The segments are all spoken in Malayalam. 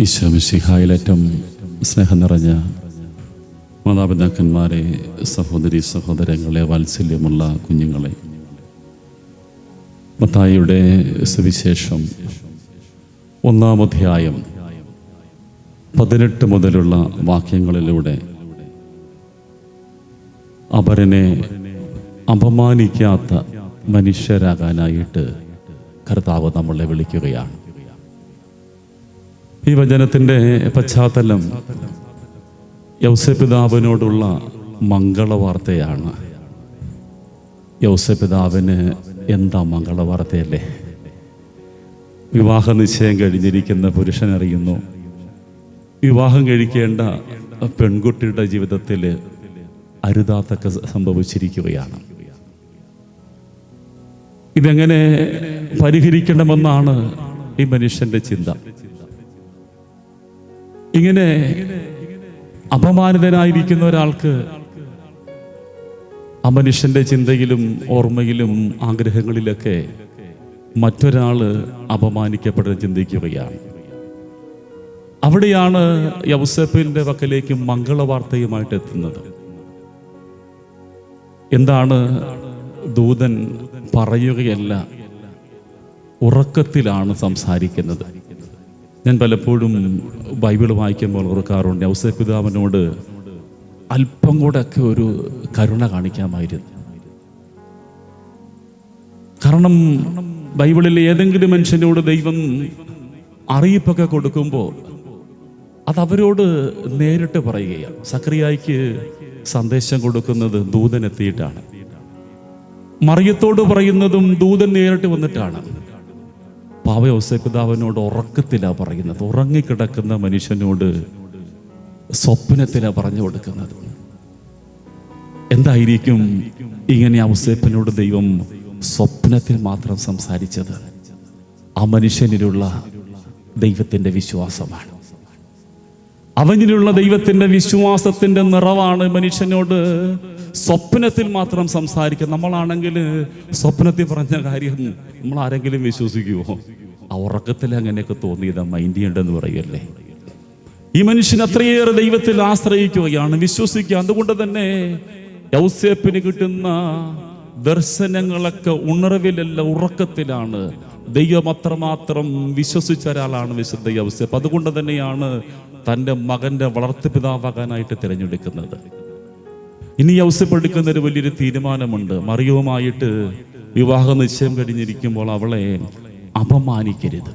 ഈശോമിശിഹായിലേറ്റം സ്നേഹം നിറഞ്ഞ മാതാപിതാക്കന്മാരെ സഹോദരി സഹോദരങ്ങളെ വാത്സല്യമുള്ള കുഞ്ഞുങ്ങളെ മത്തായിയുടെ സുവിശേഷം ഒന്നാം അധ്യായം പതിനെട്ട് മുതലുള്ള വാക്യങ്ങളിലൂടെ അപരനെ അപമാനിക്കാത്ത മനുഷ്യരാകാനായിട്ട് കർത്താവ് നമ്മളെ വിളിക്കുകയാണ്. ഈ വചനത്തിന്റെ പശ്ചാത്തലം യൗസപിതാവിനോടുള്ള മംഗളവാർത്തയാണ്. യൗസപിതാവിന് എന്താ മംഗളവാർത്തയല്ലേ? വിവാഹ നിശ്ചയം കഴിഞ്ഞിരിക്കുന്ന പുരുഷനറിയുന്നു. വിവാഹം കഴിക്കേണ്ട പെൺകുട്ടിയുടെ ജീവിതത്തിൽ അരുതാത്തൊക്കെ സംഭവിച്ചിരിക്കുകയാണ്. ഇതെങ്ങനെ പരിഹരിക്കണമെന്നാണ് ഈ മനുഷ്യന്റെ ചിന്ത. ഇങ്ങനെ അപമാനിതനായിരിക്കുന്ന ഒരാൾക്ക് ആ മനുഷ്യന്റെ ചിന്തയിലും ഓർമ്മയിലും ആഗ്രഹങ്ങളിലൊക്കെ മറ്റൊരാൾ അപമാനിക്കപ്പെടുന്ന ചിന്തിക്കുകയാണ്. അവിടെയാണ് യൗസഫിന്റെ പക്കലേക്ക് മംഗളവാർത്തയുമായിട്ട് എത്തുന്നത്. എന്താണ് ദൂതൻ പറയുകയല്ല ഉറക്കത്തിലാണ് സംസാരിക്കുന്നത്. ഞാൻ പലപ്പോഴും ബൈബിൾ വായിക്കുമ്പോൾ ഓർക്കാറുണ്ട്. ഔസപിതാവിനോട് അല്പം കൂടെ ഒക്കെ ഒരു കരുണ കാണിക്കാമായിരുന്നു. കാരണം ബൈബിളിൽ ഏതെങ്കിലും മനുഷ്യനോട് ദൈവം അറിയിപ്പൊക്കെ കൊടുക്കുമ്പോൾ അത് അവരോട് നേരിട്ട് പറയുകയാണ്. സക്രിയായിക്ക് സന്ദേശം കൊടുക്കുന്നത് ദൂതൻ എത്തിയിട്ടാണ്. മറിയത്തോട് പറയുന്നതും ദൂതൻ നേരിട്ട് വന്നിട്ടാണ്. പാവ ഔസപിതാവിനോട് ഉറക്കത്തിലാണ് പറയുന്നത്. ഉറങ്ങിക്കിടക്കുന്ന മനുഷ്യനോട് സ്വപ്നത്തിലാണ് പറഞ്ഞു കൊടുക്കുന്നത്. എന്തായിരിക്കും ഇങ്ങനെ ഔസേപ്പിനോട് ദൈവം സ്വപ്നത്തിൽ മാത്രം സംസാരിച്ചത്? ആ മനുഷ്യനിലുള്ള ദൈവത്തിന്റെ വിശ്വാസമാണ്. അവനിലുള്ള ദൈവത്തിന്റെ വിശ്വാസത്തിന്റെ നിറവാണ് മനുഷ്യനോട് സ്വപ്നത്തിൽ മാത്രം സംസാരിക്കുക. നമ്മളാണെങ്കിൽ സ്വപ്നത്തിൽ പറഞ്ഞ കാര്യം നമ്മൾ ആരെങ്കിലും വിശ്വസിക്കുമോ ആ ഉറക്കത്തിൽ അങ്ങനെയൊക്കെ തോന്നിയത് മൈൻഡ് ചെയ്യേണ്ടെന്ന് പറയല്ലേ? ഈ മനുഷ്യൻ അത്രയേറെ ദൈവത്തിൽ ആശ്രയിക്കുകയാണ് വിശ്വസിക്കുക. അതുകൊണ്ട് തന്നെ യൗസേപ്പിന് കിട്ടുന്ന ദർശനങ്ങളൊക്കെ ഉണർവിലല്ല ഉറക്കത്തിലാണ്. ദൈവം അത്രമാത്രം വിശ്വസിച്ച ഒരാളാണ് വിശുദ്ധ യൗസേപ്പ്. അതുകൊണ്ട് തന്നെയാണ് തന്റെ മകന്റെ വളർത്തുപിതാവാകാനായിട്ട് തിരഞ്ഞെടുക്കുന്നത്. ഇനി യൗസേപ്പ് എടുക്കുന്ന ഒരു വലിയൊരു തീരുമാനമുണ്ട്. മറിയവുമായിട്ട് വിവാഹ നിശ്ചയം കഴിഞ്ഞിരിക്കുമ്പോൾ അവളെ അപമാനിക്കരുത്.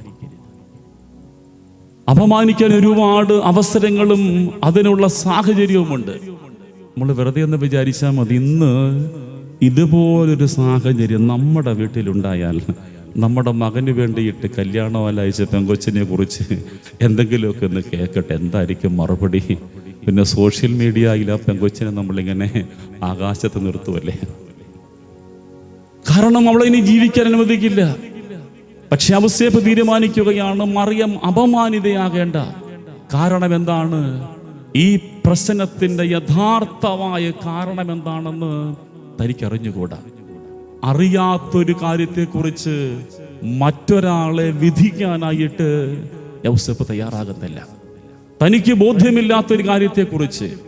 അപമാനിക്കാൻ ഒരുപാട് അവസരങ്ങളും അതിനുള്ള സാഹചര്യവുമുണ്ട്. നമ്മൾ വെറുതെ ഒന്ന് വിചാരിച്ചാൽ മതി ഇന്ന് ഇതുപോലൊരു സാഹചര്യം നമ്മുടെ വീട്ടിലുണ്ടായാൽ നമ്മുടെ മകന് വേണ്ടിയിട്ട് കല്യാണം അയച്ച പെങ്കൊച്ചിനെ കുറിച്ച് എന്തെങ്കിലുമൊക്കെ ഒന്ന് കേൾക്കട്ടെ എന്തായിരിക്കും മറുപടി? പിന്നെ സോഷ്യൽ മീഡിയയിൽ ആ പെങ്കൊച്ചിനെ നമ്മളിങ്ങനെ ആകാശത്ത് നിർത്തുമല്ലേ കാരണം അവളെ ഇനി ജീവിക്കാൻ അനുവദിക്കില്ല. പക്ഷെ അവസേപ്പ് തീരുമാനിക്കുകയാണ്. മറിയം അപമാനിതയാകേണ്ട. കാരണം എന്താണ്? ഈ പ്രശ്നത്തിന്റെ യഥാർത്ഥമായ കാരണം എന്താണെന്ന് തനിക്കറിഞ്ഞുകൂടാ. അറിയാത്തൊരു കാര്യത്തെക്കുറിച്ച് മറ്റൊരാളെ വിധിക്കാനായിട്ട് യൗസഫ് തയ്യാറാകുന്നില്ല. തനിക്ക് ബോധ്യമില്ലാത്തൊരു കാര്യത്തെക്കുറിച്ച്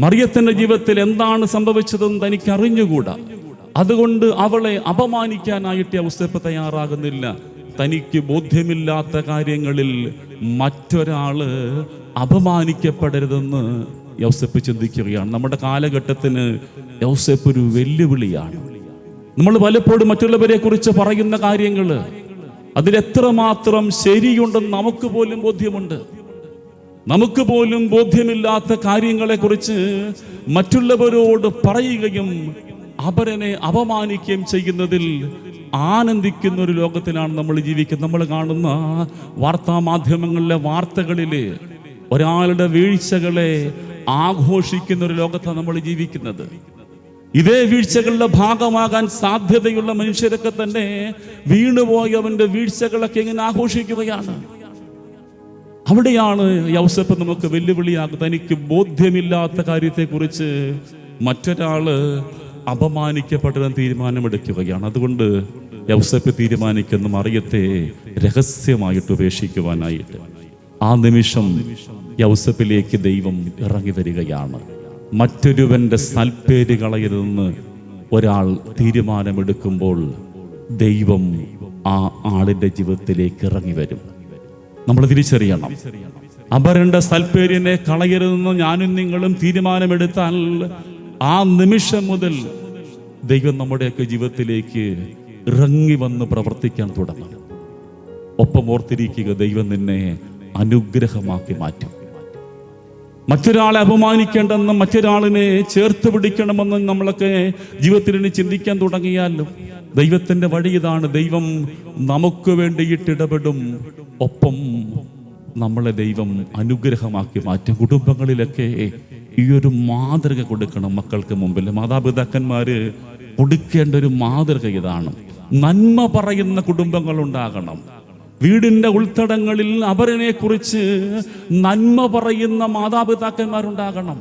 മറിയത്തിന്റെ ജീവിതത്തിൽ എന്താണ് സംഭവിച്ചതെന്ന് തനിക്ക് അറിഞ്ഞുകൂടാ അതുകൊണ്ട് അവളെ അപമാനിക്കാനായിട്ട് യൗസഫ് തയ്യാറാകുന്നില്ല. തനിക്ക് ബോധ്യമില്ലാത്ത കാര്യങ്ങളിൽ മറ്റൊരാൾ അപമാനിക്കപ്പെടരുതെന്ന് യോസെപ്പ് ചിന്തിക്കുകയാണ്. നമ്മുടെ കാലഘട്ടത്തിന് യോസെപ്പ് ഒരു വെല്ലുവിളിയാണ്. നമ്മൾ പലപ്പോഴും മറ്റുള്ളവരെ കുറിച്ച് പറയുന്ന കാര്യങ്ങൾ അതിലെത്രമാത്രം ശരിയുണ്ടെന്ന് നമുക്ക് പോലും ബോധ്യമുണ്ട്. നമുക്ക് പോലും ബോധ്യമില്ലാത്ത കാര്യങ്ങളെക്കുറിച്ച് മറ്റുള്ളവരോട് പറയുകയും അവരനെ അപമാനിക്കുകയും ചെയ്യുന്നതിൽ ആനന്ദിക്കുന്ന ഒരു ലോകത്തിലാണ് നമ്മൾ ജീവിക്കുന്നത്. നമ്മൾ കാണുന്ന വാർത്താ മാധ്യമങ്ങളിലെ വാർത്തകളിൽ ഒരാളുടെ വീഴ്ചകളെ ആഘോഷിക്കുന്ന ഒരു ലോകത്താണ് നമ്മൾ ജീവിക്കുന്നത്. ഇതേ വീഴ്ചകളുടെ ഭാഗമാകാൻ സാധ്യതയുള്ള മനുഷ്യരൊക്കെ തന്നെ വീണുപോയി അവന്റെ വീഴ്ചകളൊക്കെ ഇങ്ങനെ ആഘോഷിക്കുകയാണ്. അവിടെയാണ് യൗസഫ് നമുക്ക് വെല്ലുവിളിയാകുന്നത്. തനിക്ക് ബോധ്യമില്ലാത്ത കാര്യത്തെക്കുറിച്ച് മറ്റൊരാൾ അപമാനിക്കപ്പെട്ടതെന്ന് തീരുമാനമെടുക്കുകയാണ്. അതുകൊണ്ട് യൗസപ്പ് തീരുമാനിക്കുന്ന മറിയത്തെ രഹസ്യമായിട്ട് ഉപേക്ഷിക്കുവാനായിട്ട് ആ നിമിഷം യൗസപ്പിലേക്ക് ദൈവം ഇറങ്ങി വരികയാണ്. മറ്റൊരുവന്റെ സൽപ്പേര് കളയരുതെന്ന് ഒരാൾ തീരുമാനമെടുക്കുമ്പോൾ ദൈവം ആ ആളിന്റെ ജീവിതത്തിലേക്ക് ഇറങ്ങി വരും. നമ്മൾ തിരിച്ചറിയണം. അപരന്റെ സൽപ്പേരിനെ കളയരുതെന്ന് ഞാനും നിങ്ങളും തീരുമാനമെടുത്താൽ ആ നിമിഷം മുതൽ ദൈവം നമ്മുടെയൊക്കെ ജീവിതത്തിലേക്ക് ഇറങ്ങി വന്ന് പ്രവർത്തിക്കാൻ തുടങ്ങും. ഒപ്പം ഓർത്തിരിക്കുക ദൈവം നിന്നെ അനുഗ്രഹമാക്കി മാറ്റും. മറ്റൊരാളെ അപമാനിക്കേണ്ടെന്നും മറ്റൊരാളിനെ ചേർത്ത് പിടിക്കണമെന്നും നമ്മളൊക്കെ ജീവിതത്തിൽ ഇനി ചിന്തിക്കാൻ തുടങ്ങിയാലും ദൈവത്തിന്റെ വഴി ഇതാണ്. ദൈവം നമുക്ക് വേണ്ടിയിട്ട് ഇടപെടും. ഒപ്പം നമ്മളെ ദൈവം അനുഗ്രഹമാക്കി മാറ്റും. കുടുംബങ്ങളിലൊക്കെ ഈ ഒരു മാതൃക കൊടുക്കണം മക്കൾക്ക് മുമ്പിൽ. മാതാപിതാക്കന്മാര് കൊടുക്കേണ്ട ഒരു മാതൃക ഇതാണ്. നന്മ പറയുന്ന കുടുംബങ്ങൾ ഉണ്ടാകണം. വീടിന്റെ ഉൾത്തടങ്ങളിൽ അവരനെ കുറിച്ച് നന്മ പറയുന്ന മാതാപിതാക്കന്മാരുണ്ടാകണം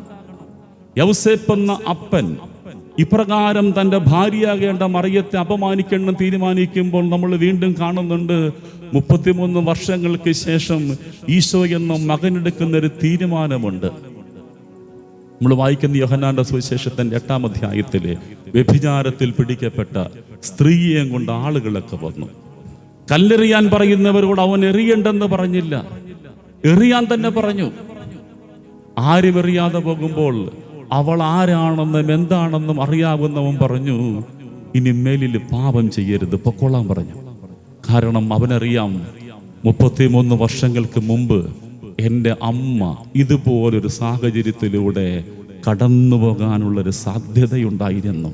യൗസേപ്പെന്ന അപ്പൻ ഇപ്രകാരം തന്റെ ഭാര്യയാകേണ്ട മറിയത്തെ അപമാനിക്കണം തീരുമാനിക്കുമ്പോൾ നമ്മൾ വീണ്ടും കാണുന്നുണ്ട് മുപ്പത്തിമൂന്ന് വർഷങ്ങൾക്ക് ശേഷം ഈശോ എന്ന മകനെടുക്കുന്ന ഒരു തീരുമാനമുണ്ട്. നമ്മൾ വായിക്കുന്ന യോഹന്നാന്റെ സുവിശേഷത്തിന്റെ എട്ടാം അധ്യായത്തിലെ വ്യഭിചാരത്തിൽ പിടിക്കപ്പെട്ട സ്ത്രീയെയും കൊണ്ട് ആളുകളൊക്കെ വന്നു. കല്ലെറിയാൻ പറയുന്നവരോട് അവൻ എറിയണ്ടെന്ന് പറഞ്ഞില്ല. എറിയാൻ തന്നെ പറഞ്ഞു. ആരും എറിയാതെ പോകുമ്പോൾ അവൾ ആരാണെന്നും എന്താണെന്നും അറിയാവുന്നവൻ പറഞ്ഞു ഇനി മേലിൽ പാപം ചെയ്യരുത് പൊക്കോളാൻ പറഞ്ഞു. കാരണം അവനറിയാം മുപ്പത്തിമൂന്ന് വർഷങ്ങൾക്ക് മുമ്പ് എന്റെ അമ്മ ഇതുപോലൊരു സാഹചര്യത്തിലൂടെ കടന്നു പോകാനുള്ളൊരു സാധ്യതയുണ്ടായിരുന്നു.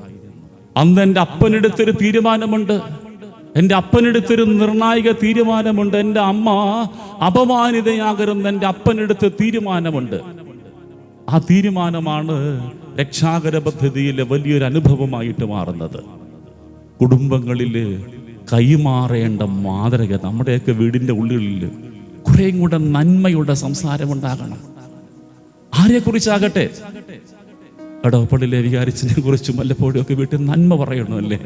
അന്ന് എന്റെ അപ്പനെടുത്തൊരു തീരുമാനമുണ്ട്. എന്റെ അപ്പനെടുത്തൊരു നിർണായക തീരുമാനമുണ്ട്. എന്റെ അമ്മ അപമാനിതയാകരുന്ന എന്റെ അപ്പനെടുത്ത് തീരുമാനമുണ്ട്. ആ തീരുമാനമാണ് രക്ഷാകര പദ്ധതിയിലെ വലിയൊരു അനുഭവമായിട്ട് മാറുന്നത്. കുടുംബങ്ങളിൽ കൈമാറേണ്ട മാതൃക നമ്മുടെയൊക്കെ വീടിന്റെ ഉള്ളിൽ കുറേയും കൂടെ നന്മയുടെ സംസാരമുണ്ടാകണം. ആരെക്കുറിച്ചാകട്ടെ? എടവപ്പള്ളിയിലെ വികാരിച്ചിനെ കുറിച്ചും വല്ലപ്പോഴും ഒക്കെ വീട്ടിൽ നന്മ പറയണമല്ലേ?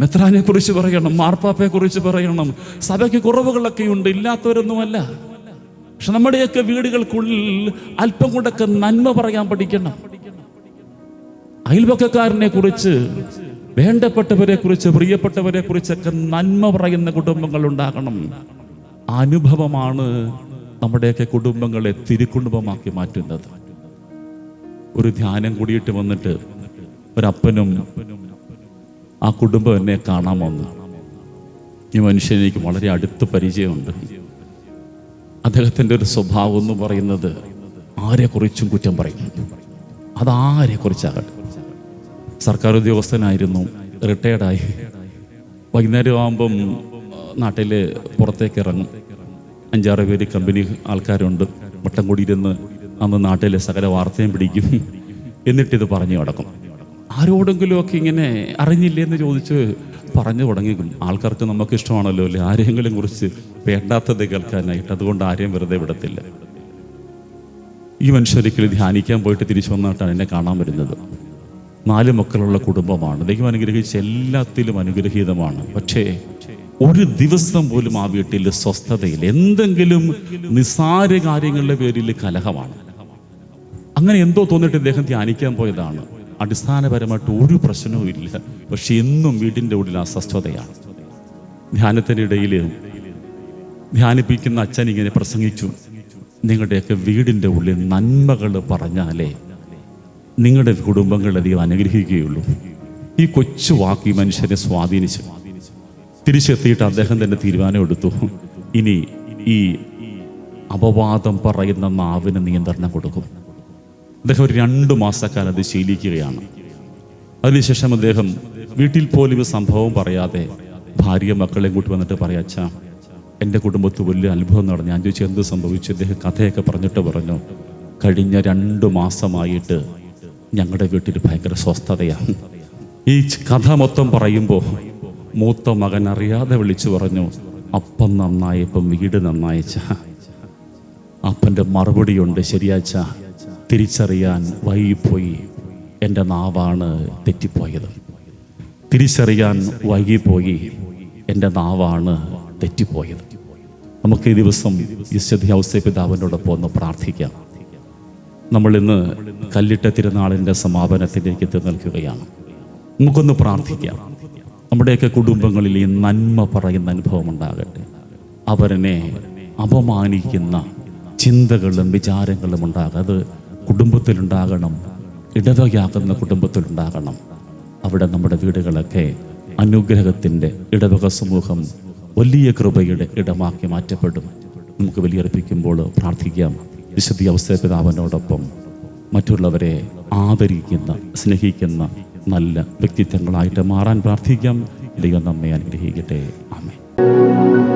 മെത്രാനെ കുറിച്ച് പറയണം മാർപ്പാപ്പയെ കുറിച്ച് പറയണം. സഭയ്ക്ക് കുറവുകളൊക്കെ ഉണ്ട് ഇല്ലാത്തവരൊന്നുമല്ല. പക്ഷെ നമ്മുടെയൊക്കെ വീടുകൾക്കുള്ളിൽ അല്പം കൂടൊക്കെ നന്മ പറയാൻ പഠിക്കണം. അയൽപക്കക്കാരനെ കുറിച്ച് വേണ്ടപ്പെട്ടവരെ കുറിച്ച് പ്രിയപ്പെട്ടവരെ കുറിച്ചൊക്കെ നന്മ പറയുന്ന കുടുംബങ്ങൾ ഉണ്ടാകണം അനുഭവമാണ് നമ്മുടെയൊക്കെ കുടുംബങ്ങളെ തിരുക്കുടുംബമാക്കി മാറ്റുന്നത്. ഒരു ധ്യാനം കൂടിയിട്ട് വന്നിട്ട് ഒരപ്പനും ആ കുടുംബം എന്നെ കാണാൻ വന്നു. ഈ മനുഷ്യനെനിക്ക് വളരെ അടുത്ത് പരിചയമുണ്ട്. അദ്ദേഹത്തിന്റെ ഒരു സ്വഭാവം എന്ന് പറയുന്നത് ആരെക്കുറിച്ചും കുറ്റം പറയും അതാരെക്കുറിച്ചാകട്ടെ. സർക്കാർ ഉദ്യോഗസ്ഥനായിരുന്നു റിട്ടയർഡായി. വൈകുന്നേരം ആകുമ്പം നാട്ടിൽ പുറത്തേക്ക് ഇറങ്ങും. അഞ്ചാറ് പേര് കമ്പനി ആൾക്കാരുണ്ട്. വട്ടം കൂടിയിരുന്ന് അന്ന് നാട്ടിലെ സകല വാർത്തയും പിടിക്കും. എന്നിട്ടിത് പറഞ്ഞു കിടക്കും ആരോടെങ്കിലും ഒക്കെ ഇങ്ങനെ അറിഞ്ഞില്ലേ എന്ന് ചോദിച്ച് പറഞ്ഞു തുടങ്ങിക്കും ആൾക്കാർക്ക് നമുക്ക് ഇഷ്ടമാണല്ലോ അല്ലേ? ആരെങ്കിലും കുറിച്ച് വേണ്ടാത്തത് കേൾക്കാനായിട്ട്. അതുകൊണ്ട് ആരെയും വെറുതെ വിടത്തില്ല. ഈ മനുഷ്യരിക്കൽ ധ്യാനിക്കാൻ പോയിട്ട് തിരിച്ചു വന്നിട്ടാണ് എന്നെ കാണാൻ വരുന്നത്. നാല് മക്കളുള്ള കുടുംബമാണ്. ദൈവം അനുഗ്രഹിച്ച് എല്ലാത്തിലും അനുഗ്രഹീതമാണ്. പക്ഷേ ഒരു ദിവസം പോലും ആ വീട്ടിൽ സ്വസ്ഥതയിൽ എന്തെങ്കിലും നിസ്സാര കാര്യങ്ങളുടെ പേരിൽ കലഹമാണ്. അങ്ങനെ എന്തോ തോന്നിട്ട് ഇദ്ദേഹം ധ്യാനിക്കാൻ പോയതാണ്. അടിസ്ഥാനപരമായിട്ട് ഒരു പ്രശ്നവും ഇല്ല. പക്ഷെ എന്നും വീടിന്റെ ഉള്ളിൽ അസ്വസ്ഥതയാണ്. ധ്യാനത്തിനിടയിൽ ധ്യാനിപ്പിക്കുന്ന അച്ഛൻ ഇങ്ങനെ പ്രസംഗിച്ചു. നിങ്ങളുടെയൊക്കെ വീടിന്റെ ഉള്ളിൽ നന്മകൾ പറഞ്ഞാലേ നിങ്ങളുടെ കുടുംബങ്ങൾ അധികം അനുഗ്രഹിക്കുകയുള്ളൂ. ഈ കൊച്ചു വാക്ക് ഈ മനുഷ്യനെ സ്വാധീനിച്ചു. തിരിച്ചെത്തിയിട്ട് അദ്ദേഹം തന്നെ തീരുമാനം എടുത്തു ഇനി ഈ അപവാദം പറയുന്ന നാവിന് നിയന്ത്രണം കൊടുക്കും. അദ്ദേഹം ഒരു രണ്ട് മാസക്കാലം അത് ശീലിക്കുകയാണ്. അതിനുശേഷം അദ്ദേഹം വീട്ടിൽ പോലും ഈ സംഭവം പറയാതെ ഭാര്യ മക്കളെയും കൂട്ടി വന്നിട്ട് പറയാ അച്ഛാ എന്റെ കുടുംബത്ത് വലിയ അത്ഭുതം നടന്നു. ഞാൻ ചോദിച്ചു എന്ത് സംഭവിച്ചു? അദ്ദേഹം കഥയൊക്കെ പറഞ്ഞിട്ട് പറഞ്ഞു കഴിഞ്ഞ രണ്ട് മാസമായിട്ട് ഞങ്ങളുടെ വീട്ടിൽ ഭയങ്കര സ്വസ്ഥതയാണ്. ഈ കഥ മൊത്തം പറയുമ്പോൾ മൂത്ത മകൻ അറിയാതെ വിളിച്ചു പറഞ്ഞു അപ്പം നന്നായപ്പം വീട് നന്നായച്ച അപ്പന്റെ മറുപടിയുണ്ട് ശരിയാച്ച തിരിച്ചറിയാൻ വൈകിപ്പോയി. എന്റെ നാവാണ് തെറ്റിപ്പോയത്. തിരിച്ചറിയാൻ വൈകിപ്പോയി. എന്റെ നാവാണ് തെറ്റിപ്പോയത്. നമുക്ക് ഈ ദിവസം യശ്വതി ഔസേ പിതാവിനോടൊപ്പം ഒന്ന് പ്രാർത്ഥിക്കാം. നമ്മൾ ഇന്ന് കല്ലിട്ട തിരുനാളിന്റെ സമാപനത്തിലേക്ക് എത്തി നിൽക്കുകയാണ്. നമുക്കൊന്ന് പ്രാർത്ഥിക്കാം. നമ്മുടെയൊക്കെ കുടുംബങ്ങളിൽ ഈ നന്മ പറയുന്ന അനുഭവം ഉണ്ടാകട്ടെ അവരനെ അപമാനിക്കുന്ന ചിന്തകളും വിചാരങ്ങളും ഉണ്ടാകും. അത് കുടുംബത്തിലുണ്ടാകണം ഇടവകയാക്കുന്ന കുടുംബത്തിലുണ്ടാകണം. അവിടെ നമ്മുടെ വീടുകളൊക്കെ അനുഗ്രഹത്തിന്റെ ഇടവക സമൂഹം വലിയ കൃപയുടെ ഇടമാക്കി മാറ്റപ്പെടും. നമുക്ക് വലിയർപ്പിക്കുമ്പോൾ പ്രാർത്ഥിക്കാം. വിശുദ്ധി അവസ്ഥ പിതാവിനോടൊപ്പം മറ്റുള്ളവരെ ആദരിക്കുന്ന സ്നേഹിക്കുന്ന നല്ല വ്യക്തിത്വങ്ങളായിട്ട് മാറാൻ പ്രാർത്ഥിക്കാം. ദൈവം നമ്മെ അനുഗ്രഹിക്കട്ടെ. ആമേ